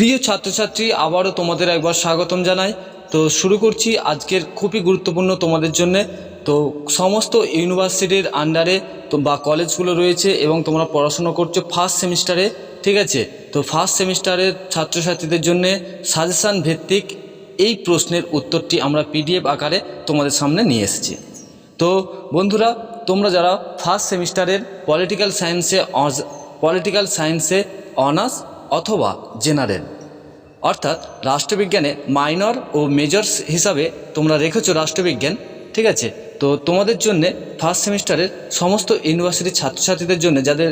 প্রিয় ছাত্রছাত্রী, আবারও তোমাদের একবার স্বাগতম জানাই। তো শুরু করছি আজকের খুবই গুরুত্বপূর্ণ তোমাদের জন্য। তো সমস্ত ইউনিভার্সিটির আন্ডারে তো বা কলেজগুলো রয়েছে এবং তোমরা পড়াশোনা করছ ফার্স্ট সেমিস্টারে ঠিক আছে? তো ফার্স্ট সেমিস্টারের ছাত্রছাত্রীদের জন্য সাজেশান ভিত্তিক এই প্রশ্নের উত্তরটি আমরা পিডিএফ আকারে তোমাদের সামনে নিয়ে এসেছি। তো বন্ধুরা, তোমরা যারা ফার্স্ট সেমিস্টারের পলিটিক্যাল সায়েন্সে পলিটিক্যাল সায়েন্সে অনার্স অথবা জেনারেল। অর্থাৎ রাষ্ট্রবিজ্ঞানে মাইনর ও মেজর্স হিসাবে তোমরা রেখেছো রাষ্ট্রবিজ্ঞান, ঠিক আছে? তো তোমাদের জন্য ফার্স্ট সেমিস্টারের সমস্ত ইউনিভার্সিটির ছাত্রছাত্রীদের জন্য যাদের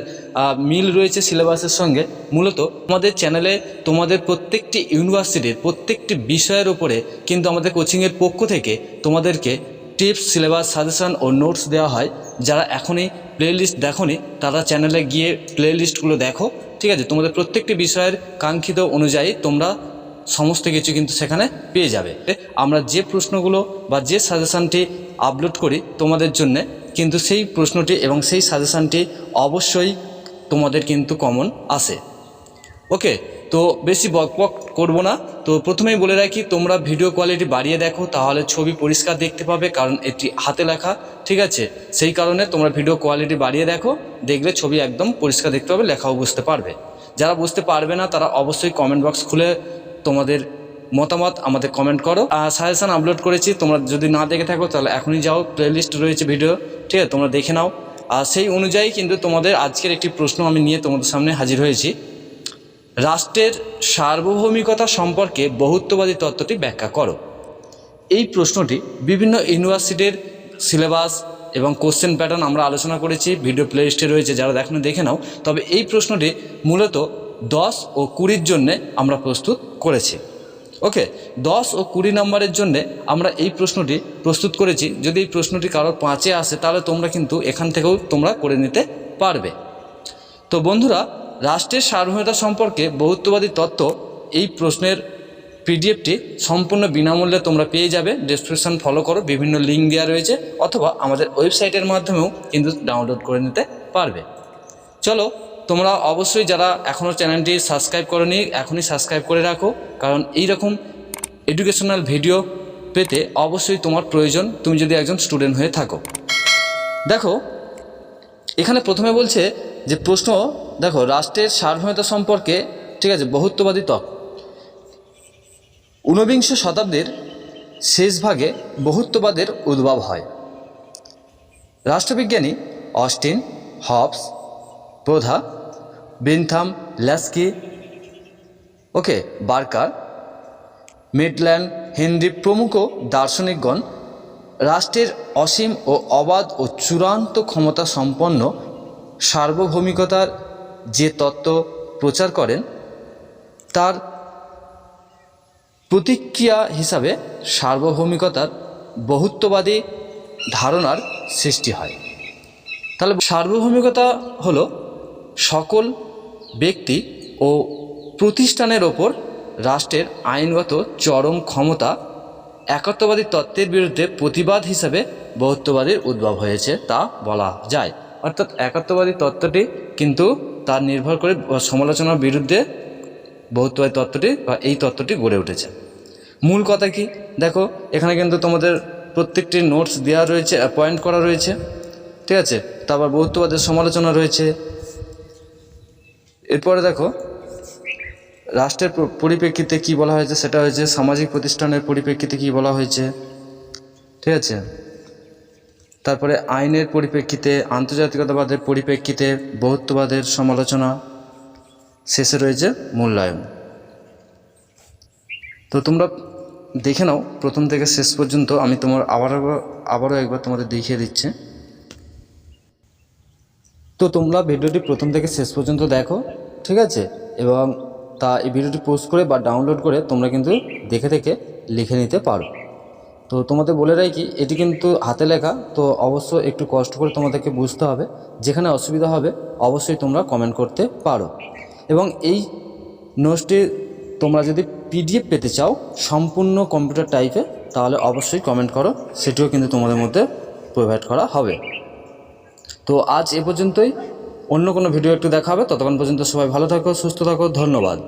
মিল রয়েছে সিলেবাসের সঙ্গে, মূলত আমাদের চ্যানেলে তোমাদের প্রত্যেকটি ইউনিভার্সিটির প্রত্যেকটি বিষয়ের উপরে কিন্তু আমাদের কোচিংয়ের পক্ষ থেকে তোমাদেরকে টিপস সিলেবাস সাজেশান ও নোটস দেওয়া হয়। যারা এখনই প্লেলিস্ট দেখোনি, তারা চ্যানেলে গিয়ে প্লেলিস্টগুলো দেখো। ঠিক আছে, তোমাদের প্রত্যেকটি বিষয়ের কাঙ্ক্ষিত অনুযায়ী তোমরা সমস্ত কিছু কিন্তু সেখানে পেয়ে যাবে। আমরা যে প্রশ্নগুলো বা যে সাজেশানটি আপলোড করি তোমাদের জন্যে, কিন্তু সেই প্রশ্নটি এবং সেই সাজেশানটি অবশ্যই তোমাদের কিন্তু কমন আসে ওকে তো বেশি বক বক করব না। তো প্রথমেই বলে রাখি, তোমরা ভিডিও কোয়ালিটি বাড়িয়ে দেখো, তাহলে ছবি পরিষ্কার দেখতে পাবে, কারণ এটি হাতে লেখা, ঠিক আছে? সেই কারণে তোমরা ভিডিও কোয়ালিটি বাড়িয়ে দেখো, দেখলে ছবি একদম পরিষ্কার দেখতে পাবে, লেখাও বুঝতে পারবে। যারা বুঝতে পারবে না, তারা অবশ্যই কমেন্ট বক্স খুলে তোমাদের মতামত আমাদের কমেন্ট করো। আর সাজেশান আপলোড করেছি, তোমরা যদি না দেখে থাকো, তাহলে এখনই যাও প্লেলিস্ট রয়েছে ভিডিও ঠিক আছে? তোমরা দেখে নাও। আর সেই অনুযায়ী কিন্তু তোমাদের আজকের একটি প্রশ্ন আমি নিয়ে তোমাদের সামনে হাজির হয়েছি। রাষ্ট্রের সার্বভৌমিকতা সম্পর্কে বহুত্ববাদী তত্ত্বটি ব্যাখ্যা করো। এই প্রশ্নটি বিভিন্ন ইউনিভার্সিটির সিলেবাস এবং কোশ্চেন প্যাটার্ন আমরা আলোচনা করেছি, ভিডিও প্লেলিস্টে রয়েছে, যারা দেখো দেখে নাও। তবে এই প্রশ্নটি মূলত দশ ও কুড়ির জন্যে আমরা প্রস্তুত করেছি। ওকে, দশ ও কুড়ি নম্বরের জন্যে আমরা এই প্রশ্নটি প্রস্তুত করেছি। যদি এই প্রশ্নটি কারোর পাঁচে আসে, তাহলে তোমরা কিন্তু এখান থেকেও তোমরা করে নিতে পারবে। তো বন্ধুরা রাষ্ট্রের সার্বভৌমতা সম্পর্কে বহুত্ববাদী তত্ত্ব এই প্রশ্নের পিডিএফটি সম্পূর্ণ বিনামূল্যে তোমরা পেয়ে যাবে। ডেসক্রিপশন ফলো করো, বিভিন্ন লিঙ্ক দেওয়া রয়েছে, অথবা আমাদের ওয়েবসাইটের মাধ্যমেও কিন্তু ডাউনলোড করে নিতে পারবে। চলো, তোমরা অবশ্যই যারা এখনও চ্যানেলটি সাবস্ক্রাইব করনি, এখনই সাবস্ক্রাইব করে রাখো, কারণ এই রকম এডুকেশনাল ভিডিও পেতে অবশ্যই তোমার প্রয়োজন, তুমি যদি একজন স্টুডেন্ট হয়ে থাকো। দেখো, এখানে প্রথমে বলছে যে প্রশ্ন দেখো, রাষ্ট্রের সার্বভৌমতা সম্পর্কে, ঠিক আছে, বহুত্ববাদী তক ঊনবিংশ শতাব্দীর শেষ ভাগে বহুত্ববাদের উদ্ভব হয়। রাষ্ট্রবিজ্ঞানী অস্টিন, হবস, প্রধা, বেনথাম, ল্যাস্কি, ওকে, বার্কার, মিডল্যান্ড, হেনরি প্রমুখ দার্শনিকগণ রাষ্ট্রের অসীম ও অবাধ ও চূড়ান্ত ক্ষমতা সম্পন্ন সার্বভৌমিকতার যে তত্ত্ব প্রচার করেন, তার প্রতিক্রিয়া হিসাবে সার্বভৌমিকতার বহুত্ববাদী ধারণার সৃষ্টি হয়। তাহলে সার্বভৌমিকতা হল সকল ব্যক্তি ও প্রতিষ্ঠানের ওপর রাষ্ট্রের আইনগত চরম ক্ষমতা একাত্মবাদী তত্ত্বের বিরুদ্ধে প্রতিবাদ হিসাবে বহুত্ববাদীর উদ্ভব হয়েছে তা বলা যায়। অর্থাৎ একাত্মবাদী তত্ত্বটি কিন্তু তার নির্ভর করে সমালোচনার বিরুদ্ধে বহুত্ববাদী তত্ত্বটি বা এই তত্ত্বটি গড়ে উঠেছে। মূল কথা কি? দেখো, এখানে কিন্তু তোমাদের প্রত্যেকটি নোটস দেওয়া রয়েছে পয়েন্ট করা রয়েছে, ঠিক আছে? তারপর বহুত্ববাদের সমালোচনা রয়েছে। এরপরে দেখো, রাষ্ট্রের পরিপ্রেক্ষিতে কি বলা হয়েছে? সেটা হয়েছে সামাজিক প্রতিষ্ঠানের পরিপ্রেক্ষিতে কি বলা হয়েছে? ঠিক আছে? তারপরে আইনের পরিপ্রেক্ষিতে, আন্তর্জাতিকতাবাদের পরিপ্রেক্ষিতে বহুত্ববাদের সমালোচনা শেষে রয়েছে মূল্যায়ন। তো তোমরা দেখে নাও, প্রথম থেকে শেষ পর্যন্ত আমি তোমার আবার আবারও একবার তোমাদের দেখিয়ে দিচ্ছি। তো তোমরা ভিডিওটি প্রথম থেকে শেষ পর্যন্ত দেখো, ঠিক আছে? এবং তা এই ভিডিওটি পোস্ট করে বা ডাউনলোড করে তোমরা কিন্তু দেখে দেখে লিখে নিতে পারো। তো তোমাদের বলে রাখি এটি কিন্তু হাতে লেখা, তো অবশ্য একটু কষ্ট করে তোমাদেরকে বুঝতে হবে, যেখানে অসুবিধা হবে অবশ্যই তোমরা কমেন্ট করতে পারো। এবং এই নোটসটি তোমরা যদি পিডিএফ পেতে চাও, সম্পূর্ণ কম্পিউটার টাইপে তাহলে অবশ্যই কমেন্ট করো, সেটিও কিন্তু তোমাদের মধ্যে প্রোভাইড করা হবে। তো আজ এ পর্যন্তই, অন্য কোনো ভিডিও একটু দেখা হবে, ততক্ষণ পর্যন্ত সবাই ভালো থাকো, সুস্থ থাকো, ধন্যবাদ।